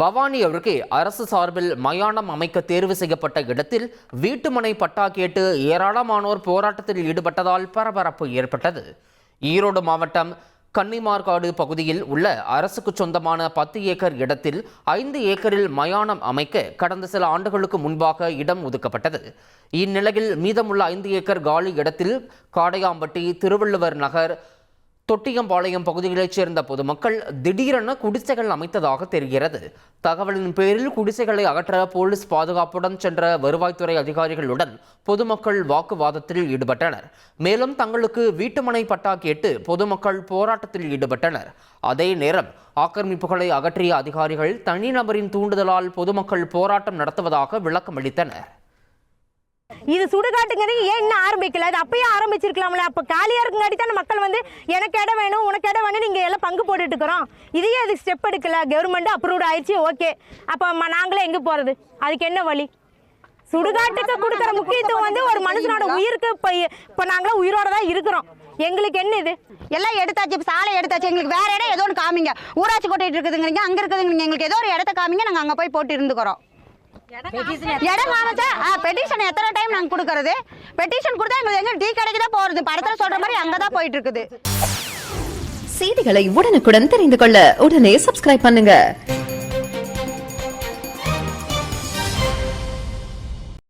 பவானி அருகே அரசு சார்பில் மயானம் அமைக்க தேர்வு செய்யப்பட்ட இடத்தில் வீட்டுமனை பட்டா கேட்டு ஏராளமானோர் போராட்டத்தில் ஈடுபட்டதால் பரபரப்பு ஏற்பட்டது. ஈரோடு மாவட்டம் கன்னிமார்காடு பகுதியில் உள்ள அரசுக்கு சொந்தமான பத்து ஏக்கர் இடத்தில் ஐந்து ஏக்கரில் மயானம் அமைக்க கடந்த சில ஆண்டுகளுக்கு முன்பாக இடம் ஒதுக்கப்பட்டது. இந்நிலையில் மீதமுள்ள ஐந்து ஏக்கர் காலி இடத்தில் காடையாம்பட்டி திருவள்ளுவர் நகர் தொட்டியம்பாளையம் பகுதிகளைச் சேர்ந்த பொதுமக்கள் திடீரென குடிசைகள் அமைத்ததாக தெரிகிறது. தகவலின் பேரில் குடிசைகளை அகற்ற போலீஸ் பாதுகாப்புடன் சென்ற வருவாய்த்துறை அதிகாரிகளுடன் பொதுமக்கள் வாக்குவாதத்தில் ஈடுபட்டனர். மேலும் தங்களுக்கு வீட்டுமனை பட்டா கேட்டு பொதுமக்கள் போராட்டத்தில் ஈடுபட்டனர். அதே நேரம் ஆக்கிரமிப்புகளை அகற்றிய அதிகாரிகள் தனிநபரின் தூண்டுதலால் பொதுமக்கள் போராட்டம் நடத்துவதாக விளக்கம் அளித்தனர் இது சுடுகாட்டுங்கிறது ஏன் இன்னும் ஆரம்பிக்கல? அது அப்பயே ஆரம்பிச்சிருக்கலாம்ல. அப்போ காலியாக இருக்குங்காட்டி தானே மக்கள் வந்து எனக்கு இடம் வேணும் உனக்கு இடம் வேணும் நீங்கள் எல்லாம் பங்கு போட்டுட்டு இருக்கிறோம். இதையே அதுக்கு ஸ்டெப் எடுக்கல. கவர்மெண்ட் அப்ரூவ்ட் ஆயிடுச்சு ஓகே அப்போ நாங்களே எங்கே போகிறது அதுக்கு என்ன வழி? சுடுகாட்டுக்கு கொடுக்குற முக்கியத்துவம் வந்து ஒரு மனுஷனோட உயிருக்கு இப்போ இப்போ நாங்களாம் உயிரோட தான் இருக்கிறோம். எங்களுக்கு என்ன இது? எல்லாம் எடுத்தாச்சு இப்போ சாலை எடுத்தாச்சு. எங்களுக்கு வேற இடம் ஏதோ ஒன்று காமிங்க. ஊராட்சி கோட்டைட்டு இருக்குதுங்கிறீங்க அங்கே இருக்குதுங்க எங்களுக்கு ஏதோ ஒரு இடத்த காமிங்க நாங்கள் அங்கே போய் போட்டு இருந்துக்கிறோம். இடம் காமிச்சா பெட்டிஷன் எத்தனை டைம் நாங்க கொடுக்கறது? பெட்டிஷன் கொடுத்தா எங்களுக்கு எங்க டீ கடைக்கு தான் போறது. படத்துல சொல்ற மாதிரி அங்கதான் போயிட்டு இருக்குது செய்திகளை உடனுக்குடன் தெரிந்து கொள்ள உடனே சப்ஸ்கிரைப் பண்ணுங்க.